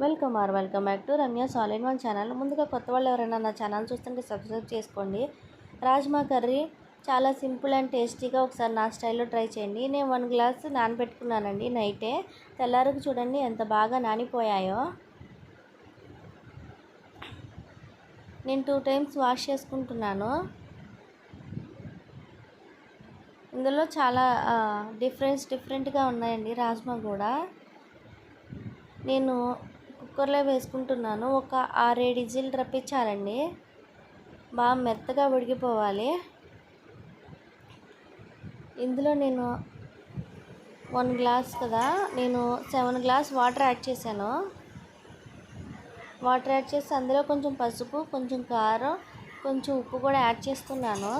Welcome or welcome back to Ramya సాలిన్ one channel. ముందుగా కొత్త వాళ్ళు ఎవరైనా నా ఛానల్ చూస్తుంటే సబ్స్క్రైబ్ చేసుకోండి. రాజ్మా కర్రీ చాలా సింపుల్ అండ్ టేస్టీగా ఒకసారి నా స్టైల్లో ట్రై చేయండి. నేను వన్ గ్లాస్ నానబెట్టుకున్నానండి నైటే. తెల్లారికి చూడండి ఎంత బాగా నానిపోయాయో. నేను టూ టైమ్స్ వాష్ చేసుకుంటున్నాను. ఇందులో చాలా డిఫరెన్స్ డిఫరెంట్గా ఉన్నాయండి రాజ్మా కూడా. నేను కుక్కర్లో వేసుకుంటున్నాను. ఒక ఆరేడు ఇజీలు రప్పించాలండి. బాగా మెత్తగా ఉడికిపోవాలి. ఇందులో నేను వన్ గ్లాస్ కదా నేను సెవెన్ గ్లాస్ వాటర్ యాడ్ చేశాను. వాటర్ యాడ్ చేసి అందులో కొంచెం పసుపు కొంచెం కారం కొంచెం ఉప్పు కూడా యాడ్ చేస్తున్నాను.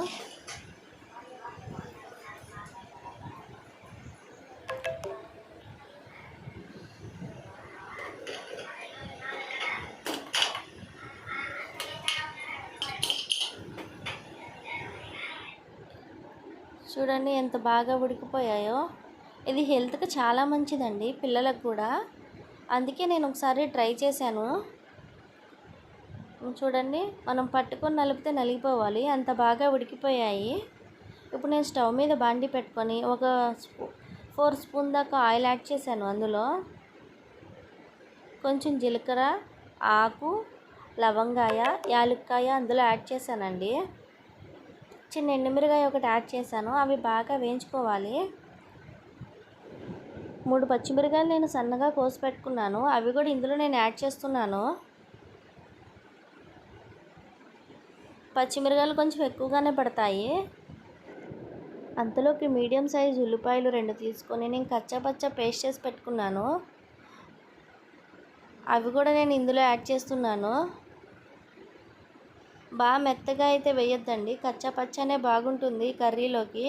చూడండి ఎంత బాగా ఉడికిపోయాయో. ఇది హెల్త్కి చాలా మంచిదండి పిల్లలకు కూడా. అందుకే నేను ఒకసారి ట్రై చేశాను. చూడండి మనం పట్టుకొని నలిపితే నలిగిపోవాలి. అంత బాగా ఉడికిపోయాయి. ఇప్పుడు నేను స్టవ్ మీద బాండి పెట్టుకొని ఒక స్పూ ఫోర్ స్పూన్ దాకా ఆయిల్ యాడ్ చేశాను అందులో. కొంచెం జీలకర్ర ఆకు లవంగాయ యాలుక్కాయ అందులో యాడ్ చేశానండి. చిన్న ఎండుమిరగాయ ఒకటి యాడ్ చేశాను. అవి బాగా వేయించుకోవాలి. మూడు పచ్చిమిరకాయలు నేను సన్నగా కోసి పెట్టుకున్నాను. అవి కూడా ఇందులో నేను యాడ్ చేస్తున్నాను. పచ్చిమిరకాయలు కొంచెం ఎక్కువగానే పడతాయి. అంతలోకి మీడియం సైజ్ ఉల్లిపాయలు రెండు తీసుకొని నేను కచ్చాపచ్చా పేస్ట్ చేసి పెట్టుకున్నాను. అవి కూడా నేను ఇందులో యాడ్ చేస్తున్నాను. బాగా మెత్తగా అయితే వేయొద్దండి. కచ్చపచ్చనే బాగుంటుంది కర్రీలోకి.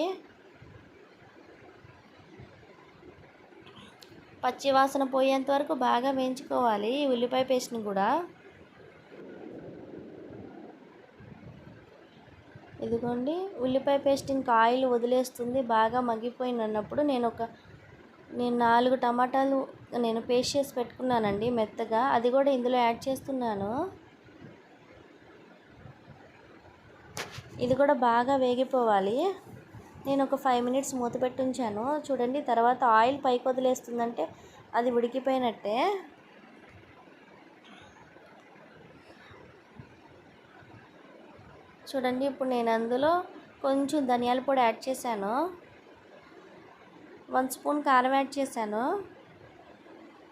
పచ్చి వాసన పోయేంత వరకు బాగా వేయించుకోవాలి. ఈ ఉల్లిపాయ పేస్ట్ని కూడా. ఇదిగోండి. ఉల్లిపాయ పేస్ట్ ఇంకా ఆయిల్ వదిలేస్తుంది. బాగా మగ్గిపోయినప్పుడు నేను ఒక నేను నాలుగు టమాటాలు నేను పేస్ట్ చేసి పెట్టుకున్నానండి మెత్తగా. అది కూడా ఇందులో యాడ్ చేస్తున్నాను. ఇది కూడా బాగా వేగిపోవాలి. నేను ఒక ఫైవ్ మినిట్స్ మూత పెట్టి ఉంచాను చూడండి తర్వాత ఆయిల్ పైకి వదిలేస్తుందంటే అది ఉడికిపోయినట్టే. చూడండి ఇప్పుడు నేను అందులో కొంచెం ధనియాల పొడి యాడ్ చేశాను. వన్ స్పూన్ కారం యాడ్ చేశాను.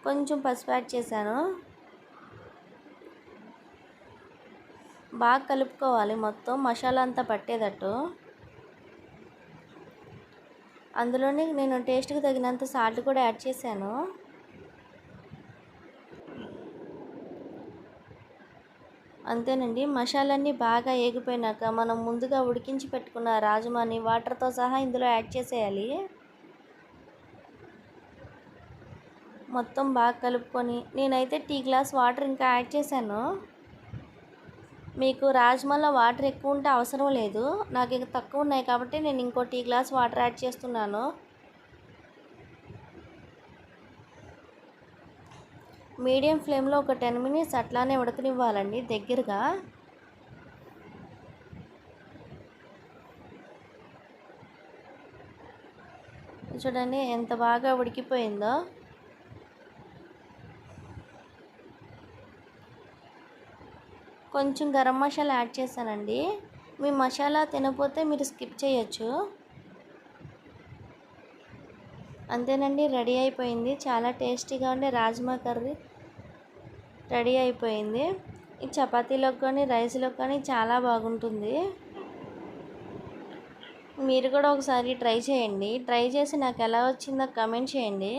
కొంచెం పసుపు యాడ్ చేశాను. బాగా కలుపుకోవాలి మొత్తం మసాలా అంతా పట్టేటట్టు. అందులోనే నేను టేస్ట్కి తగినంత సాల్ట్ కూడా యాడ్ చేశాను. అంతేనండి మసాలన్నీ బాగా ఏగిపోయినాక మనం ముందుగా ఉడికించి పెట్టుకున్న రాజమాని వాటర్తో సహా ఇందులో యాడ్ చేసేయాలి. మొత్తం బాగా కలుపుకొని నేనైతే టీ గ్లాస్ వాటర్ ఇంకా యాడ్ చేశాను. మీకు రాజ్మాలో వాటర్ ఎక్కువ ఉంటే అవసరం లేదు. నాకు ఇక తక్కువ ఉన్నాయి కాబట్టి నేను ఇంకో టీ గ్లాస్ వాటర్ యాడ్ చేస్తున్నాను. మీడియం ఫ్లేమ్లో ఒక టెన్ మినిట్స్ అట్లానే ఉడకనివ్వాలండి దగ్గరగా. చూడండి ఎంత బాగా ఉడికిపోయిందో. కొంచెం గరం మసాలా యాడ్ చేశానండి. మీ మసాలా తినపోతే మీరు స్కిప్ చేయొచ్చు. అంతేనండి రెడీ అయిపోయింది. చాలా టేస్టీగా ఉండే రాజ్మా కర్రీ రెడీ అయిపోయింది. ఈ చపాతీలోకి కానీ రైస్లోకి కానీ చాలా బాగుంటుంది. మీరు కూడా ఒకసారి ట్రై చేయండి. ట్రై చేసి నాకు ఎలా వచ్చిందో కమెంట్ చేయండి.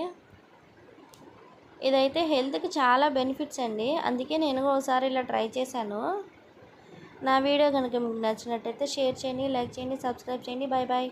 ఇదైతే హెల్త్కి చాలా బెనిఫిట్స్ అండి. అందుకే నేను ఒకసారి ఇలా ట్రై చేశాను. నా వీడియో కనుక మీకు నచ్చినట్టయితే షేర్ చేయండి లైక్ చేయండి సబ్స్క్రైబ్ చేయండి. Bye bye